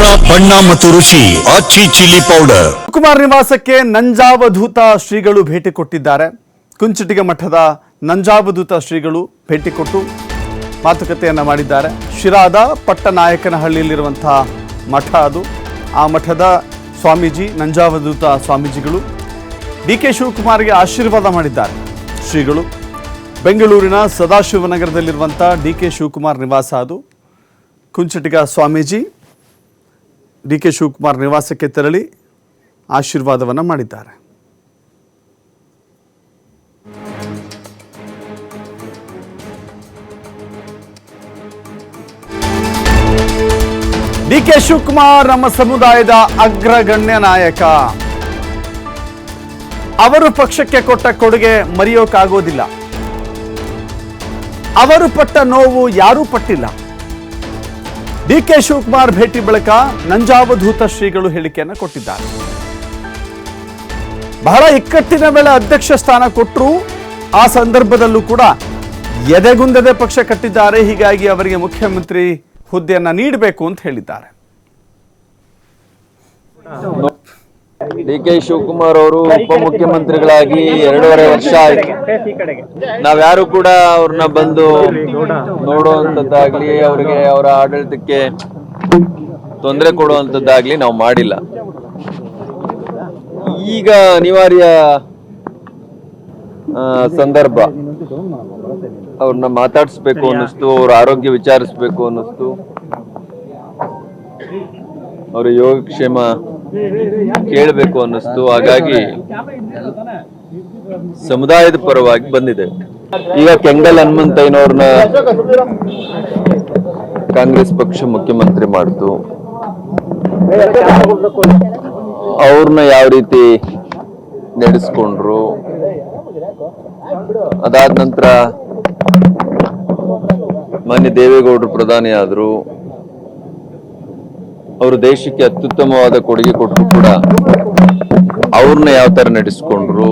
ಖಾರ ಬಣ್ಣ ಮತ್ತು ರುಚಿ ಅಚ್ಚಿ ಚಿಲ್ಲಿ ಪೌಡರ್. ಕುಮಾರ್ ನಿವಾಸಕ್ಕೆ ನಂಜಾವಧೂತ ಶ್ರೀಗಳು ಭೇಟಿ ಕೊಟ್ಟಿದ್ದಾರೆ. ಕುಂಚಿಟಿಗ ಮಠದ ನಂಜಾವಧೂತ ಶ್ರೀಗಳು ಭೇಟಿ ಕೊಟ್ಟು ಮಾತುಕತೆಯನ್ನು ಮಾಡಿದ್ದಾರೆ. ಶಿರಾದ ಪಟ್ಟನಾಯಕನಹಳ್ಳಿಯಲ್ಲಿರುವಂತಹ ಮಠ ಅದು. ಆ ಮಠದ ಸ್ವಾಮೀಜಿ, ನಂಜಾವಧೂತ ಸ್ವಾಮೀಜಿಗಳು ಡಿ ಕೆ ಶಿವಕುಮಾರ್ಗೆ ಆಶೀರ್ವಾದ ಮಾಡಿದ್ದಾರೆ ಶ್ರೀಗಳು. ಬೆಂಗಳೂರಿನ ಸದಾಶಿವನಗರದಲ್ಲಿರುವಂಥ ಡಿ ಕೆ ಶಿವಕುಮಾರ್ ನಿವಾಸ ಅದು. ಕುಂಚಿಟಿಗ ಸ್ವಾಮೀಜಿ ಡಿ ಕೆ ಶಿವಕುಮಾರ್ ನಿವಾಸಕ್ಕೆ ತೆರಳಿ ಆಶೀರ್ವಾದವನ್ನು ಮಾಡಿದ್ದಾರೆ. ಡಿ ಕೆ ಶಿವಕುಮಾರ್ ನಮ್ಮ ಸಮುದಾಯದ ಅಗ್ರಗಣ್ಯ ನಾಯಕ. ಅವರು ಪಕ್ಷಕ್ಕೆ ಕೊಟ್ಟ ಕೊಡುಗೆ ಮರೆಯೋಕ್ಕಾಗೋದಿಲ್ಲ ಅವರು ಪಟ್ಟ ನೋವು ಯಾರೂ ಪಟ್ಟಿಲ್ಲ. ಡಿ ಕೆ ಶಿವಕುಮಾರ್ ಭೇಟಿ ಬಳಿಕ ನಂಜಾವಧೂತ ಶ್ರೀಗಳು ಹೇಳಿಕೆಯನ್ನು ಕೊಟ್ಟಿದ್ದಾರೆ. ಬಹಳ ಇಕ್ಕಟ್ಟಿನ ಮೇಲೆ ಅಧ್ಯಕ್ಷ ಸ್ಥಾನ ಕೊಟ್ಟರು ಆ ಸಂದರ್ಭದಲ್ಲೂ ಕೂಡ ಎದೆಗುಂದದೆ ಪಕ್ಷ ಕಟ್ಟಿದ್ದಾರೆ. ಹೀಗಾಗಿ ಅವರಿಗೆ ಮುಖ್ಯಮಂತ್ರಿ ಹುದ್ದೆಯನ್ನು ನೀಡಬೇಕು ಅಂತ ಹೇಳಿದ್ದಾರೆ. ಡಿ ಕೆ ಶಿವಕುಮಾರ್ ಅವರು ಉಪಮುಖ್ಯಮಂತ್ರಿಗಳಾಗಿ ಎರಡೂವರೆ ವರ್ಷ ಆಯ್ತು. ನಾವ್ಯಾರು ಕೂಡ ಅವ್ರನ್ನ ಬಂದು ನೋಡುವಂತದ್ದಾಗ್ಲಿ ಅವರಿಗೆ ಅವರ ಆಡಳಿತಕ್ಕೆ ತೊಂದರೆ ಕೊಡುವಂತದ್ದಾಗ್ಲಿ ನಾವು ಮಾಡಿಲ್ಲ. ಈಗ ಅನಿವಾರ್ಯ ಸಂದರ್ಭ. ಅವ್ರನ್ನ ಮಾತಾಡಿಸ್ಬೇಕು ಅನ್ನಿಸ್ತು, ಅವ್ರ ಆರೋಗ್ಯ ವಿಚಾರಿಸ್ಬೇಕು ಅನ್ನಿಸ್ತು. ಅವರ ಯೋಗಕ್ಷೇಮ ಕೇಳಬೇಕು ಅನ್ನಿಸ್ತು. ಹಾಗಾಗಿ ಸಮುದಾಯದ ಪರವಾಗಿ ಬಂದಿದೆ. ಈಗ ಕೆಂಗಲ್ ಹನುಮಂತಯ್ಯನವ್ರನ್ನ ಕಾಂಗ್ರೆಸ್ ಪಕ್ಷ ಮುಖ್ಯಮಂತ್ರಿ ಮಾಡ್ತು. ಅವ್ರನ್ನ ಯಾವ ರೀತಿ ನಡೆಸ್ಕೊಂಡ್ರು? ಅದಾದ ನಂತರ ಮಾನ್ಯ ದೇವೇಗೌಡರು ಪ್ರಧಾನಿ ಆದ್ರು ಅವರು ದೇಶಕ್ಕೆ ಅತ್ಯುತ್ತಮವಾದ ಕೊಡುಗೆ ಕೊಟ್ಟರು ಕೂಡ ಅವ್ರನ್ನ ಯಾವ ತರ ನಡೆಸ್ಕೊಂಡ್ರು